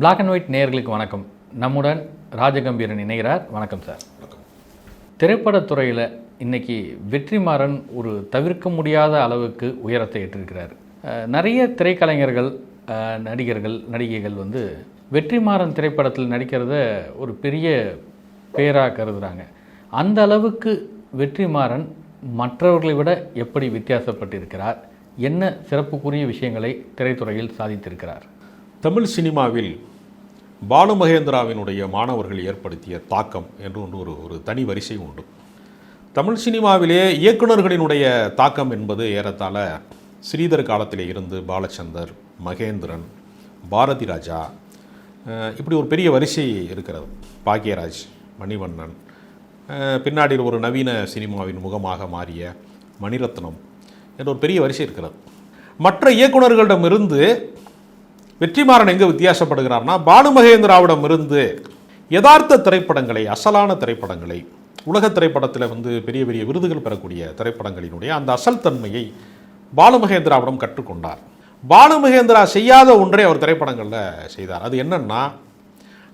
Black and white நேயர்களுக்கு வணக்கம். நம்முடன் ராஜகம்பீரன் இணைகிறார். வணக்கம் சார் திரைப்படத்துறையில் இன்னைக்கு வெற்றிமாறன் ஒரு தவிர்க்க முடியாத அளவுக்கு உயரத்தை எட்டிருக்கிறார் நிறைய திரைக்கலைஞர்கள் நடிகர்கள் நடிகைகள் வந்து வெற்றிமாறன் திரைப்படத்தில் நடிக்கிறத ஒரு பெரிய பேராக கருதுகிறாங்க அந்த அளவுக்கு வெற்றிமாறன் மற்றவர்களை விட எப்படி வித்தியாசப்பட்டிருக்கிறார்? என்ன சிறப்புக்குரிய விஷயங்களை திரைத்துறையில் சாதித்திருக்கிறார்? தமிழ் சினிமாவில் பாலு மகேந்திராவினுடைய மாணவர்கள் ஏற்படுத்திய தாக்கம் என்று ஒன்று ஒரு ஒரு தனி வரிசை உண்டு. தமிழ் சினிமாவிலே இயக்குனர்களினுடைய தாக்கம் என்பது ஏறத்தாழ ஸ்ரீதர் காலத்தில் இருந்து பாலச்சந்தர் மகேந்திரன் பாரதி ராஜா இப்படி ஒரு பெரிய வரிசை இருக்கிறது. பாக்யராஜ் மணிவண்ணன் பின்னாடி ஒரு நவீன சினிமாவின் முகமாக மாறிய மணிரத்னம் என்ற ஒரு பெரிய வரிசை இருக்கிறது. மற்ற இயக்குனர்களிடமிருந்து வெற்றிமாறன் எங்கே வித்தியாசப்படுகிறார்னா பானுமகேந்திராவிடம் இருந்து யதார்த்த திரைப்படங்களை அசலான திரைப்படங்களை உலக திரைப்படத்தில் வந்து பெரிய பெரிய விருதுகள் பெறக்கூடிய திரைப்படங்களினுடைய அந்த அசல் தன்மையை பாலுமகேந்திராவிடம் கற்றுக்கொண்டார். பாலுமகேந்திரா செய்யாத ஒன்றை அவர் திரைப்படங்களில் செய்தார். அது என்னன்னா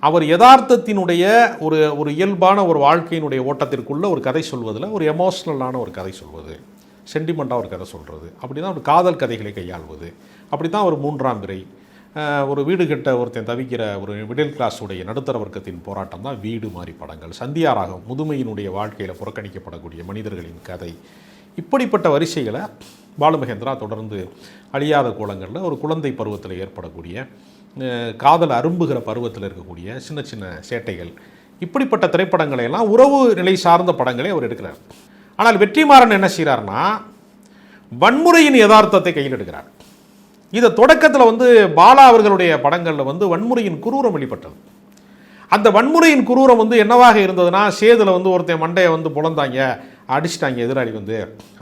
அவர் யதார்த்தத்தினுடைய ஒரு ஒரு இயல்பான ஒரு வாழ்க்கையினுடைய ஓட்டத்திற்குள்ளே ஒரு கதை சொல்வதில் ஒரு எமோஷ்னலான ஒரு கதை சொல்வது சென்டிமெண்ட்டாக ஒரு கதை சொல்கிறது அப்படி தான் ஒரு காதல் கதைகளை கையாள்வது அப்படி தான் ஒரு மூன்றாம் பிறை ஒரு வீடு கட்ட ஒருத்தன் தவிக்கிற ஒரு மிடில் கிளாஸ் உடைய நடுத்தர வர்க்கத்தின் போராட்டம் தான் வீடு மாதிரி படங்கள். சந்தியாராகம் முதுமையினுடைய வாழ்க்கையில் புறக்கணிக்கப்படக்கூடிய மனிதர்களின் கதை. இப்படிப்பட்ட வரிசைகளை பாலுமகேந்திரா தொடர்ந்து அழியாத கோலங்களில் ஒரு குழந்தை பருவத்தில் ஏற்படக்கூடிய காதல் அரும்புகிற பருவத்தில் இருக்கக்கூடிய சின்ன சின்ன சேட்டைகள். இப்படிப்பட்ட திரைப்படங்களை எல்லாம் உறவு நிலை சார்ந்த படங்களை அவர் எடுக்கிறார். ஆனால் வெற்றிமாறன் என்ன செய்கிறார்னா வன்முறையின் யதார்த்தத்தை கையில் எடுக்கிறார். இதை தொடக்கத்தில் வந்து பாலா அவர்களுடைய படங்களில் வந்து வன்முறையின் குரூரம் வெளிப்பட்டது. அந்த வன்முறையின் குரூரம் வந்து என்னவாக இருந்ததுன்னா சேதில் வந்து ஒருத்தன் மண்டையை வந்து புலந்தாங்க அடிச்சிட்டாங்க எதிராளி வந்து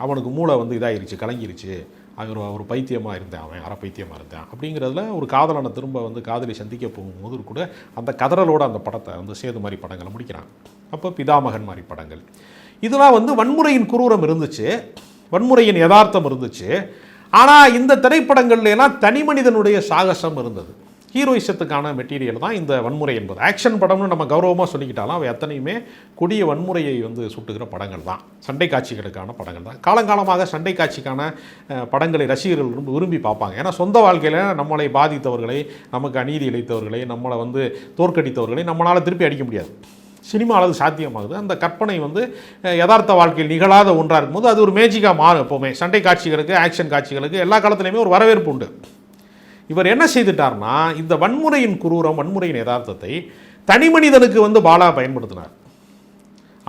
அவனுக்கு மூளை வந்து இதாகிருச்சு கலங்கிருச்சு அவர் ஒரு பைத்தியமாக இருந்தேன் அவன் அரை பைத்தியமாக இருந்தேன் அப்படிங்கிறதுல ஒரு காதலனை திரும்ப வந்து காதலி சந்திக்க போகும்போது கூட அந்த கதறலோட அந்த படத்தை வந்து சேது மாதிரி படங்களை முடிக்கிறான் அப்போ பிதாமகன் மாதிரி படங்கள். இதெல்லாம் வந்து வன்முறையின் குரூரம் இருந்துச்சு வன்முறையின் யதார்த்தம் இருந்துச்சு ஆனால் இந்த திரைப்படங்கள்லாம் தனி மனிதனுடைய சாகசம் இருந்தது. ஹீரோயிசத்துக்கான மெட்டீரியல் தான் இந்த வன்முறை என்பது. ஆக்ஷன் படம்னு நம்ம கௌரவமாக சொல்லிக்கிட்டாலும் அவை அத்தனையுமே கொடிய வன்முறையை வந்து சுட்டுகிற படங்கள் தான். சண்டை காட்சிகளுக்கான படங்கள் தான். காலங்காலமாக சண்டை காட்சிக்கான படங்களை ரசிகர்கள் ரொம்ப விரும்பி பார்ப்பாங்க. ஏன்னா சொந்த வாழ்க்கையில் நம்மளை பாதித்தவர்களை நமக்கு அநீதி இழைத்தவர்களை நம்மளை வந்து தோற்கடித்தவர்களை நம்மளால் திருப்பி அடிக்க முடியாது. சினிமாவில் அது சாத்தியமாகுது. அந்த கற்பனை வந்து யதார்த்த வாழ்க்கையில் நிகழாத ஒன்றாக இருக்கும்போது அது ஒரு மேஜிக்காக மாறும் எப்போவுமே. சண்டை காட்சிகளுக்கு ஆக்ஷன் காட்சிகளுக்கு எல்லா காலத்துலையுமே ஒரு வரவேற்பு உண்டு. இவர் என்ன செய்துட்டார்னா இந்த வன்முறையின் குரூரம் வன்முறையின் யதார்த்தத்தை தனி மனிதனுக்கு வந்து பாலா பயன்படுத்தினார்.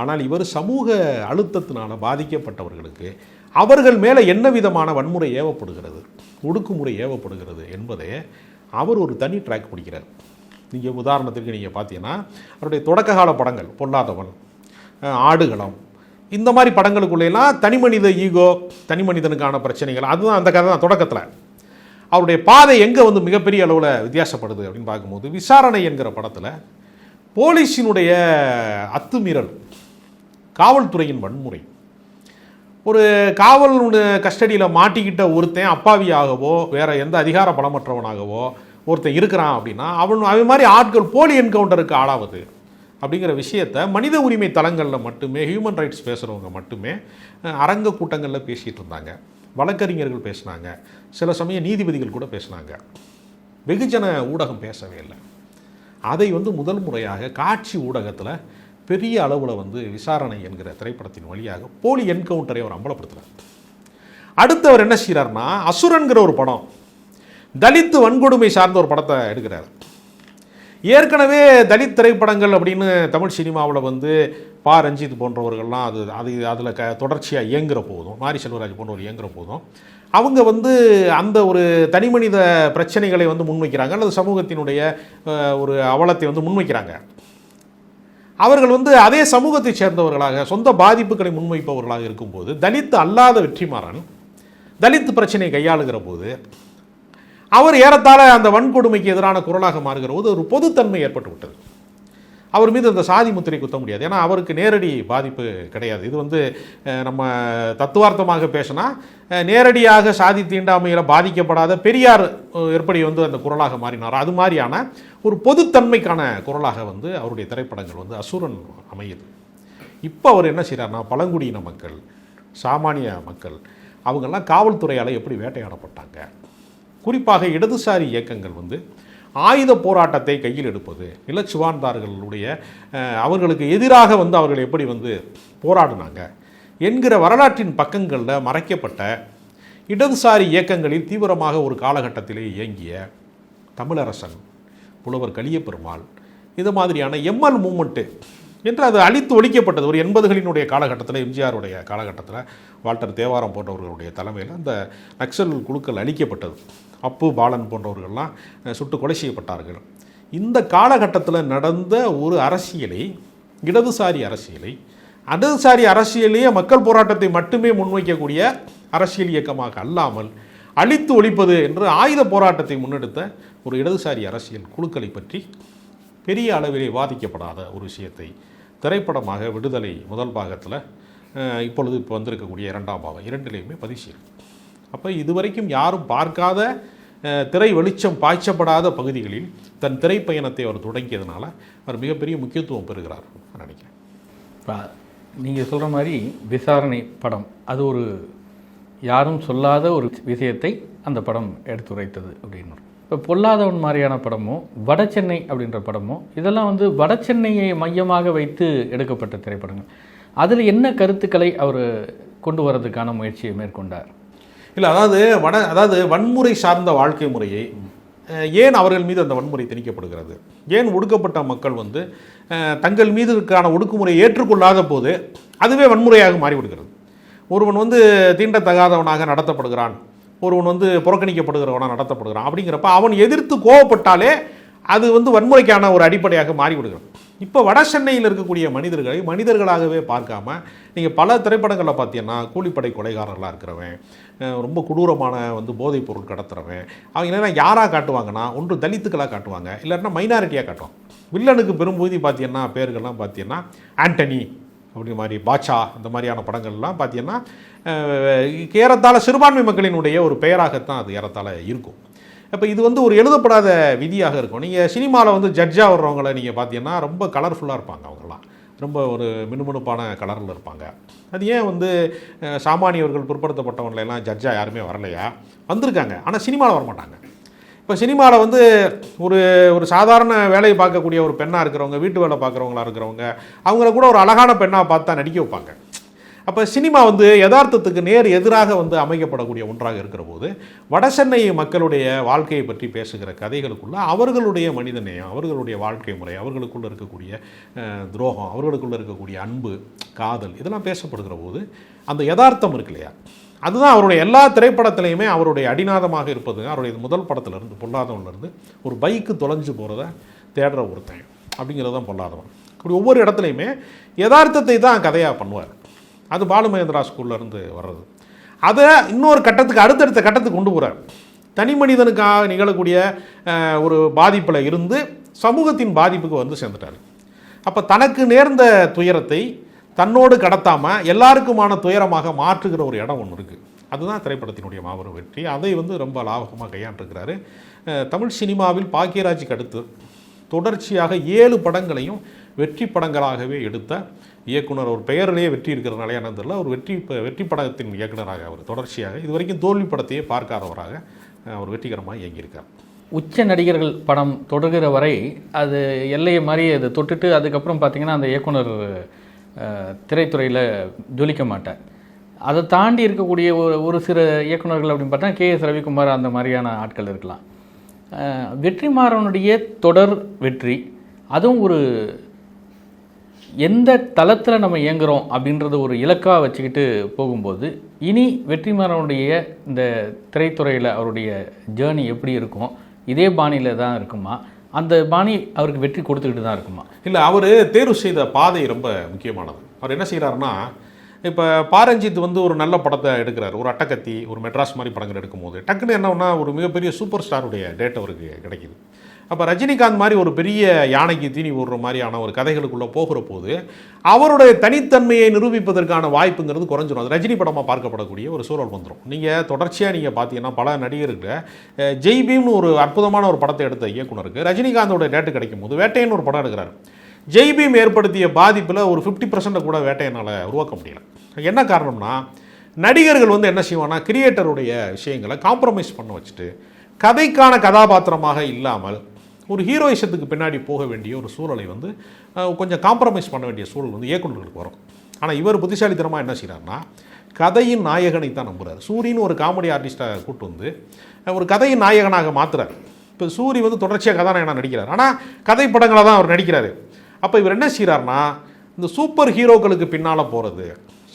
ஆனால் இவர் சமூக அழுத்தத்தினால் பாதிக்கப்பட்டவர்களுக்கு அவர்கள் மேலே என்ன விதமான வன்முறை ஏவப்படுகிறது ஒடுக்குமுறை ஏவப்படுகிறது என்பதை அவர் ஒரு தனி ட்ராக் பிடிக்கிறார். நீங்கள் உதாரணத்திற்கு நீங்கள் பார்த்தீங்கன்னா அவருடைய தொடக்க கால படங்கள் பொல்லாதவன் ஆடுகளம் இந்த மாதிரி படங்களுக்குள்ளெல்லாம் தனிமனித ஈகோ தனிமனிதனுக்கான பிரச்சனைகள் அதுதான் அந்த கதை தான் தொடக்கத்தில். அவருடைய பாதை எங்கே வந்து மிகப்பெரிய அளவில் வித்தியாசப்படுது அப்படின்னு பார்க்கும்போது விசாரணை என்கிற படத்தில் போலீஸினுடைய அத்துமீறல் காவல்துறையின் வன்முறை. ஒரு காவல் கஸ்டடியில் மாட்டிக்கிட்ட ஒருத்தன் அப்பாவியாகவோ வேற எந்த அதிகார பலமற்றவனாகவோ ஒருத்தன் இருக்கிறான் அப்படின்னா அவன் அவன் மாதிரி ஆட்கள் போலி என்கவுண்டருக்கு ஆளாவது அப்படிங்கிற விஷயத்த மனித உரிமை தளங்களில் மட்டுமே ஹியூமன் ரைட்ஸ் பேசுகிறவங்க மட்டுமே அரங்க கூட்டங்களில் பேசிகிட்டு இருந்தாங்க. வழக்கறிஞர்கள் பேசினாங்க. சில சமயம் நீதிபதிகள் கூட பேசினாங்க. வெகுஜன ஊடகம் பேசவே இல்லை. அதை வந்து முதல் முறையாக காட்சி ஊடகத்தில் பெரிய அளவில் வந்து விசாரணை என்கிற திரைப்படத்தின் வழியாக போலி என்கவுண்டரை அவர் அம்பலப்படுத்துகிறார் அடுத்து அவர் என்ன செய்கிறார்னா அசுரன்கிற ஒரு படம். தலித்து வன்கொடுமை சார்ந்த ஒரு படத்தை எடுக்கிறார். ஏற்கனவே தலித் திரைப்படங்கள் அப்படின்னு தமிழ் சினிமாவில் வந்து பா. ரஞ்சித் போன்றவர்கள்லாம் அது அது அதில் க தொடர்ச்சியாக இயங்குகிற போதும் மாரி செல்வராஜ் போன்றவர் இயங்குகிற போதும் அவங்க வந்து அந்த ஒரு தனிமனித பிரச்சனைகளை வந்து முன்வைக்கிறாங்க அல்லது சமூகத்தினுடைய ஒரு அவலத்தை வந்து முன்வைக்கிறாங்க. அவர்கள் வந்து அதே சமூகத்தைச் சேர்ந்தவர்களாக சொந்த பாதிப்புகளை முன்வைப்பவர்களாக இருக்கும்போது தலித் அல்லாத வெற்றிமாறன் தலித் பிரச்சனையை கையாளுகிற போது அவர் ஏறத்தாழ அந்த வன்கொடுமைக்கு எதிரான குரலாக மாறுகிற போது ஒரு பொதுத்தன்மை ஏற்பட்டு விட்டது அவர் மீது அந்த சாதி முத்திரை குத்த முடியாது. ஏன்னா அவருக்கு நேரடி பாதிப்பு கிடையாது. இது வந்து நம்ம தத்துவார்த்தமாக பேசினா நேரடியாக சாதி தீண்டாமையில் பாதிக்கப்படாத பெரியார் எப்படி வந்து அந்த குரலாக மாறினாரோ. அது மாதிரியான ஒரு பொதுத்தன்மைக்கான குரலாக வந்து அவருடைய திரைப்படங்கள் வந்து அசுரன் அமையுது. இப்போ அவர் என்ன செய்கிறாருன்னா பழங்குடியின மக்கள் சாமானிய மக்கள் அவங்கெல்லாம் காவல்துறையால் எப்படி வேட்டையாடப்பட்டாங்க? குறிப்பாக இடதுசாரி இயக்கங்கள் வந்து ஆயுத போராட்டத்தை கையில் எடுப்பது நிலச்சுவார்ந்தார்களுடைய அஹ், அவர்களுக்கு எதிராக வந்து அவர்கள் எப்படி வந்து போராடினாங்க என்கிற வரலாற்றின் பக்கங்களில் மறைக்கப்பட்ட இடதுசாரி இயக்கங்களில் தீவிரமாக ஒரு காலகட்டத்திலே இயங்கிய தமிழரசன் புலவர் கலியபெருமாள் இது மாதிரியான எம்எல் மூமெண்ட்டு என்று அது அழித்து ஒழிக்கப்பட்டது. ஒரு எண்பதுகளினுடைய காலகட்டத்தில் எம்ஜிஆருடைய காலகட்டத்தில் வால்டர் தேவாரம் போன்றவர்களுடைய தலைமையில் அந்த நக்சல் குழுக்கள் அழிக்கப்பட்டது. அப்பு பாலன் போன்றவர்கள்லாம் சுட்டு கொலை செய்யப்பட்டார்கள். இந்த காலகட்டத்தில் நடந்த ஒரு அரசியலை இடதுசாரி அரசியலை இடதுசாரி அரசியலையே மக்கள் போராட்டத்தை மட்டுமே முன்வைக்கக்கூடிய அரசியல் இயக்கமாக அல்லாமல் அழித்து ஒழிப்பது என்று ஆயுத போராட்டத்தை முன்னெடுத்த ஒரு இடதுசாரி அரசியல் குழுக்களை பற்றி பெரிய அளவிலே வாதிக்கப்படாத ஒரு விஷயத்தை திரைப்படமாக விடுதலை முதல் பாகத்தில் இப்பொழுது இப்போ வந்திருக்கக்கூடிய இரண்டாம் பாகம் இரண்டிலையுமே பதிவு செய்யும் அப்போ இதுவரைக்கும் யாரும் பார்க்காத திரை வெளிச்சம் பாய்ச்சப்படாத பகுதிகளில் தன் திரைப்பயணத்தை அவர் தொடங்கியதுனால அவர் மிகப்பெரிய முக்கியத்துவம் பெறுகிறார் நான் நினைக்கிறேன். இப்போ நீங்கள் சொல்கிற மாதிரி விசாரணை படம் அது ஒரு யாரும் சொல்லாத ஒரு விஷயத்தை அந்த படம் எடுத்துரைத்தது அப்படின்னு. இப்போ பொல்லாதவன் மாதிரியான படமோ வட சென்னை அப்படின்ற படமோ இதெல்லாம் வந்து வட சென்னையை மையமாக வைத்து எடுக்கப்பட்ட திரைப்படங்கள். அதில் என்ன கருத்துக்களை அவர் கொண்டு வரதுக்கான முயற்சியை மேற்கொண்டார்? இல்லை அதாவது வட அதாவது வன்முறை சார்ந்த வாழ்க்கை முறையை ஏன் அவர்கள் மீது அந்த வன்முறை திணிக்கப்படுகிறது? ஏன் ஒடுக்கப்பட்ட மக்கள் வந்து தங்கள் மீது இருக்கான ஒடுக்குமுறையை ஏற்றுக்கொள்ளாத போது அதுவே வன்முறையாக மாறிவிடுகிறது? ஒருவன் வந்து தீண்டத்தகாதவனாக நடத்தப்படுகிறான் ஒருவன் வந்து புறக்கணிக்கப்படுகிறவனாக நடத்தப்படுகிறான் அப்படிங்கிறப்ப அவன் எதிர்த்து கோவப்பட்டாலே அது வந்து வன்முறைக்கான ஒரு அடிப்படையாக மாறிவிடுகிறது. இப்போ வட சென்னையில் இருக்கக்கூடிய மனிதர்களை மனிதர்களாகவே பார்க்காம நீங்கள் பல திரைப்படங்களில் பார்த்தீங்கன்னா கூலிப்படை கொலைகாரர்களாக இருக்கிறவன் ரொம்ப கொடூரமான வந்து போதைப் பொருள் கடத்துறவன் அவங்க என்னென்னா யாராக காட்டுவாங்கன்னா ஒன்று தலித்துக்களாக காட்டுவாங்க இல்லைன்னா மைனாரிட்டியாக காட்டுவாங்க. வில்லனுக்கு பெரும்பகுதி பார்த்தீங்கன்னா பேர்கள்லாம் பார்த்தீங்கன்னா ஆண்டனி அப்படி மாதிரி பாட்சா இந்த மாதிரியான படங்கள்லாம் பார்த்தீங்கன்னா ஏறத்தாழ சிறுபான்மை மக்களினுடைய ஒரு பெயராகத்தான் அது ஏறத்தாழ இருக்கும். அப்போ இது வந்து ஒரு எழுதப்படாத விதியாக இருக்கும். நீங்கள் சினிமாவில் வந்து ஜட்ஜாக வர்றவங்கள நீங்கள் பார்த்தீங்கன்னா ரொம்ப கலர்ஃபுல்லாக இருப்பாங்க அவங்களாம் ரொம்ப ஒரு மினுமினுப்பான கலரில் இருப்பாங்க. அது ஏன் வந்து சாமானியவர்கள் சாமானியர்கள் ஜட்ஜாக யாருமே வரலையா? வந்திருக்காங்க. ஆனால் சினிமாவில் வரமாட்டாங்க. இப்போ சினிமாவில் வந்து ஒரு ஒரு சாதாரண வேலையை பார்க்கக்கூடிய ஒரு பெண்ணாக இருக்கிறவங்க வீட்டு வேலை பார்க்குறவங்களா இருக்கிறவங்க அவங்கள கூட ஒரு அழகான பெண்ணாக பார்த்து தான் நடிக்க வைப்பாங்க. அப்போ சினிமா வந்து யதார்த்தத்துக்கு நேர் எதிராக வந்து அமைக்கப்படக்கூடிய ஒன்றாக இருக்கிற போது வடசென்னை மக்களுடைய வாழ்க்கையை பற்றி பேசுகிற கதைகளுக்குள்ள அவர்களுடைய மனிதநேயம் அவர்களுடைய வாழ்க்கை முறை அவர்களுக்குள்ள இருக்கக்கூடிய துரோகம் அவர்களுக்குள்ள இருக்கக்கூடிய அன்பு காதல் இதெல்லாம் பேசப்படுகிற போது அந்த யதார்த்தம் இருக்கு இல்லையா? அதுதான் அவருடைய எல்லா திரைப்படத்திலையுமே அவருடைய அடிநாதமாக இருப்பது அவருடைய முதல் படத்திலேருந்து பொல்லாதவன்லேருந்து ஒரு பைக்கு தொலைஞ்சு போகிறத தேடுற ஒருத்தன் அப்படிங்கிறது தான் பொல்லாதவன். இப்படி ஒவ்வொரு இடத்துலையுமே யதார்த்தத்தை தான் கதையாக பண்ணுவார். அது பாலு மகேந்திரா ஸ்கூல்லேருந்து வர்றது. அதை இன்னொரு கட்டத்துக்கு அடுத்தடுத்த கட்டத்துக்கு கொண்டு போகிறார் தனி மனிதனுக்காக நிகழக்கூடிய ஒரு பாதிப்பில் இருந்து சமூகத்தின் பாதிப்புக்கு வந்து சேர்ந்துட்டார். அப்போ தனக்கு நேர்ந்த துயரத்தை தன்னோடு கடத்தாமல் எல்லாருக்குமான துயரமாக மாற்றுகிற ஒரு இடம் ஒன்று இருக்குது அதுதான் திரைப்படத்தினுடைய மாபெரும் வெற்றி. அதை வந்து ரொம்ப லாபகமாக கையாண்டிருக்கிறாரு. தமிழ் சினிமாவில் பாக்கியராஜுக்கு அடுத்து தொடர்ச்சியாக ஏழு படங்களையும் வெற்றி படங்களாகவே எடுத்த இயக்குனர். ஒரு பெயரிலேயே வெற்றி இருக்கிறனாலே என்ன தெரியல. ஒரு வெற்றி வெற்றி படத்தின் இயக்குனராக அவர் தொடர்ச்சியாக இது வரைக்கும் தோல்வி படத்தையே பார்க்காதவராக அவர் வெற்றிகரமாக இயங்கியிருக்கார். உச்ச நடிகர்கள் படம் தொடர்கிற வரை அது எல்லையை மாதிரி அதை தொட்டுட்டு அதுக்கப்புறம் பார்த்தீங்கன்னா அந்த இயக்குனர் திரைத்துறையில் ஜொலிக்க மாட்டார். அதை தாண்டி இருக்கக்கூடிய ஒரு ஒரு சில இயக்குனர்கள் அப்படின்னு பார்த்தா கே எஸ் ரவிக்குமார் அந்த மாதிரியான ஆட்கள் இருக்கலாம். வெற்றிமாறனுடைய தொடர் வெற்றி. அதுவும் ஒரு எந்த தளத்தில் நம்ம இயங்குகிறோம் அப்படின்றத ஒரு இலக்காக வச்சுக்கிட்டு போகும்போது இனி வெற்றிமாறனுடைய இந்த திரைத்துறையில் அவருடைய ஜேர்னி எப்படி இருக்கும்? இதே பாணியில் தான் இருக்குமா? அந்த பாணி அவருக்கு வெற்றி கொடுத்துக்கிட்டு தான் இருக்குமா? இல்லை அவர் தேர்வு செய்த பாதை ரொம்ப முக்கியமானது. அவர் என்ன செய்கிறாருன்னா இப்போ பாரஞ்சித் வந்து ஒரு நல்ல படத்தை எடுக்கிறார். ஒரு அட்டக்கத்தி ஒரு மெட்ராஸ் மாதிரி படங்கள் எடுக்கும்போது. டக்குன்னு என்னன்னா ஒரு மிகப்பெரிய சூப்பர் ஸ்டாருடைய டேட் அவருக்கு கிடைக்குது. அப்போ ரஜினிகாந்த் மாதிரி ஒரு பெரிய யானைக்கு தீனி விடுற மாதிரியான ஒரு கதைகளுக்குள்ளே போகிற போது அவருடைய தனித்தன்மையை நிரூபிப்பதற்கான வாய்ப்புங்கிறது குறைஞ்சிரும். அது ரஜினி படமாக பார்க்கப்படக்கூடிய ஒரு சூழல் வந்துடும் நீங்கள் தொடர்ச்சியாக நீங்கள் பார்த்தீங்கன்னா பல நடிகர்கள் ஜெய்பீம்னு ஜெய் பீம்னு ஒரு அற்புதமான ஒரு படத்தை எடுத்த இயக்குனருக்கு ரஜினிகாந்தோட டேட்டு கிடைக்கும் போது வேட்டையன் ஒரு படம் எடுக்கிறார். ஜெய்பீம் ஏற்படுத்திய பாதிப்பில் ஒரு ஃபிஃப்டி பர்சன்ட் கூட வேட்டையனால் உருவாக்க முடியல. என்ன காரணம்னா நடிகர்கள் வந்து என்ன செய்வானா கிரியேட்டருடைய விஷயங்களை காம்ப்ரமைஸ் பண்ண வச்சுட்டு கதைக்கான கதாபாத்திரமாக இல்லாமல் ஒரு ஹீரோயிஷத்துக்கு பின்னாடி போக வேண்டிய ஒரு சூழலை வந்து கொஞ்சம் காம்ப்ரமைஸ் பண்ண வேண்டிய சூழல் வந்து இயக்குநர்களுக்கு வரும். ஆனால் இவர் புத்திசாலித்தனமாக என்ன செய்கிறாருன்னா கதையின் நாயகனை தான் நம்புறாரு. சூரின்னு ஒரு காமெடி ஆர்டிஸ்ட்டை கூட்டு வந்து ஒரு கதையின் நாயகனாக மாத்துறாரு. இப்போ சூரி வந்து தொடர்ச்சியாக கதாநாயகனாக நடிக்கிறார். ஆனால் கதை படங்களை தான் அவர் நடிக்கிறார். அப்போ இவர் என்ன செய்கிறாருன்னா இந்த சூப்பர் ஹீரோக்களுக்கு பின்னால் போகிறது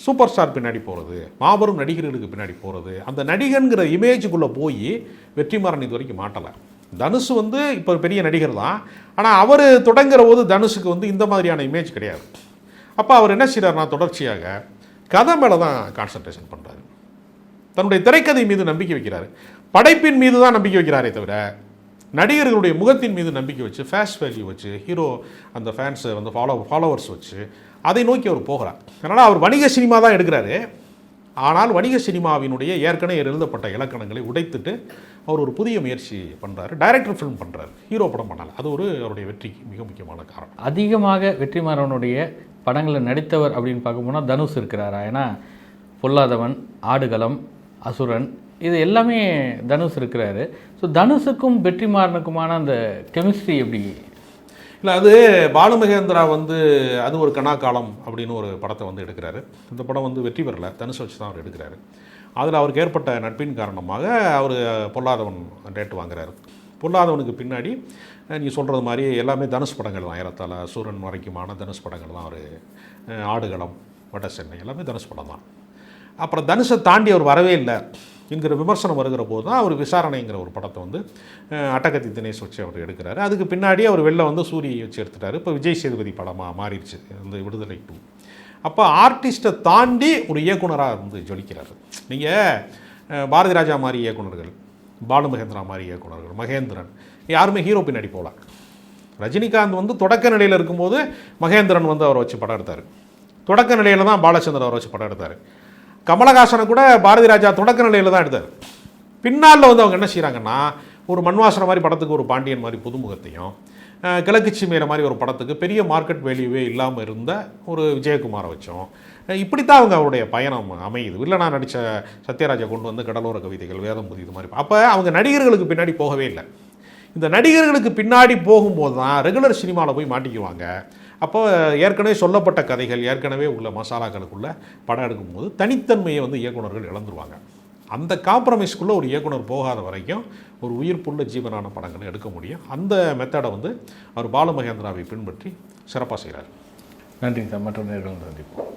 சூப்பர் ஸ்டார் பின்னாடி போகிறது மாபெரும் நடிகர்களுக்கு பின்னாடி போகிறது அந்த நடிகன்கிற இமேஜுக்குள்ளே போய் வெற்றிமாறன் இது வரைக்கும் மாட்டலை. தனுஷ் வந்து இப்போ பெரிய நடிகர் தான். ஆனால் அவர் தொடங்குற போது தனுஷுக்கு வந்து இந்த மாதிரியான இமேஜ் கிடையாது. அப்போ அவர் என்ன செய்கிறாருன்னா தொடர்ச்சியாக கதை மேலே தான் கான்சன்ட்ரேஷன் பண்ணுறாரு தன்னுடைய திரைக்கதை மீது நம்பிக்கை வைக்கிறாரு. படைப்பின் மீது தான் நம்பிக்கை வைக்கிறாரே தவிர நடிகர்களுடைய முகத்தின் மீது நம்பிக்கை வச்சு ஃபேஷ் வேல்யூ வச்சு ஹீரோ அந்த ஃபேன்ஸை வந்து ஃபாலோ ஃபாலோவர்ஸ் வச்சு அதை நோக்கி அவர் போகிறார். அதனால் அவர் வணிக சினிமா தான் எடுக்கிறாரு. ஆனால் வணிக சினிமாவினுடைய ஏற்கனவே எழுதப்பட்ட இலக்கணங்களை உடைத்துட்டு அவர் ஒரு புதிய முயற்சி பண்ணுறாரு டைரக்டர் ஃபிலிம் பண்ணுறாரு ஹீரோ படம் பண்ணல. அது ஒரு அவருடைய வெற்றிக்கு மிக முக்கியமான காரணம். அதிகமாக வெற்றிமாறனுடைய படங்களில் நடித்தவர் அப்படின்னு பார்க்க போனால் தனுஷ் இருக்கிறாரா? ஏன்னா பொல்லாதவன் ஆடுகளம் அசுரன் இது எல்லாமே தனுஷ் இருக்கிறாரு. ஸோ தனுஷுக்கும் வெற்றிமாறனுக்குமான அந்த கெமிஸ்ட்ரி எப்படி? இல்லை அது பாலுமகேந்திரா வந்து அது ஒரு கணாக்காலம் அப்படின்னு ஒரு படத்தை வந்து எடுக்கிறாரு. இந்த படம் வந்து வெற்றி பெறல. தனுஷ் வச்சு தான் அவர் எடுக்கிறாரு. அதில் அவருக்கு ஏற்பட்ட நட்பின் காரணமாக அவர் பொல்லாதவன் டேட் வாங்குறாரு. பொல்லாதவனுக்கு பின்னாடி நீங்கள் சொல்கிறது மாதிரி எல்லாமே தனுஷ் படங்கள் தான். ஏறத்தாழ சூரன் வரைக்குமான தனுஷ் படங்கள் தான் அவர் ஆடுகளம் வட சென்னை எல்லாமே தனுஷ் படம் தான். அப்புறம் தனுஷை தாண்டி அவர் வரவே இல்லை. என்கிற விமர்சனம் வருகிற போது தான் அவர் விசாரணைங்கிற ஒரு படத்தை வந்து அட்டகத்தி தினேஷ் வச்சு அவர் எடுக்கிறாரு. அதுக்கு பின்னாடி அவர் வெளில வந்து சூரியை வச்சு எடுத்துட்டாரு. இப்போ விஜய் சேதுபதி படமாக மாறிடுச்சு இந்த விடுதலை டூ. அப்போ ஆர்டிஸ்ட்டை தாண்டி ஒரு இயக்குனராக வந்து ஜொலிக்கிறார். நீங்கள் பாரதி ராஜா மாதிரி இயக்குனர்கள் பாலு மகேந்திரா மாதிரி இயக்குனர்கள் மகேந்திரன் யாருமே ஹீரோ பின்னாடி போகல ரஜினிகாந்த் வந்து தொடக்க நிலையில் இருக்கும்போது மகேந்திரன் வந்து அவரை வச்சு படம் எடுத்தார். தொடக்க நிலையில் தான் பாலச்சந்தர் அவரை வச்சு படம் எடுத்தார். கமலஹாசனை கூட பாரதி ராஜா தொடக்க நிலையில் தான் எடுத்தார். பின்னால் வந்து அவங்க என்ன செய்கிறாங்கன்னா ஒரு மண்வாசனை மாதிரி படத்துக்கு ஒரு பாண்டியன் மாதிரி புதுமுகத்தையும் கிழக்கு சிமையிற மாதிரி ஒரு படத்துக்கு பெரிய மார்க்கெட் வேல்யூவே இல்லாமல் இருந்த ஒரு விஜயகுமாரை வச்சோம். இப்படித்தான் அவங்க அவருடைய பயணம் அமையுது. இல்லை நான் நடித்த சத்யராஜை கொண்டு வந்து கடலோர கவிதைகள் வேதம் புதிது மாதிரி. அப்போ அவங்க நடிகர்களுக்கு பின்னாடி போகவே இல்லை. இந்த நடிகர்களுக்கு பின்னாடி போகும்போது தான் ரெகுலர் சினிமாவில் போய் மாட்டிக்குவாங்க. அப்போ ஏற்கனவே சொல்லப்பட்ட கதைகள் ஏற்கனவே உள்ள மசாலாக்களுக்குள்ள படம் எடுக்கும்போது தனித்தன்மையை வந்து இயக்குனர்கள் இழந்துருவாங்க. அந்த காம்ப்ரமைஸ்க்குள்ளே ஒரு இயக்குனர் போகாத வரைக்கும் ஒரு உயிர்ப்புள்ள ஜீவனான படங்களை எடுக்க முடியும். அந்த மெத்தடை வந்து அவர் பாலமகேந்திராவை பின்பற்றி சிறப்பாக செய்கிறார் நன்றிங்க சார். மற்ற நேர்கள் சந்திப்போம்.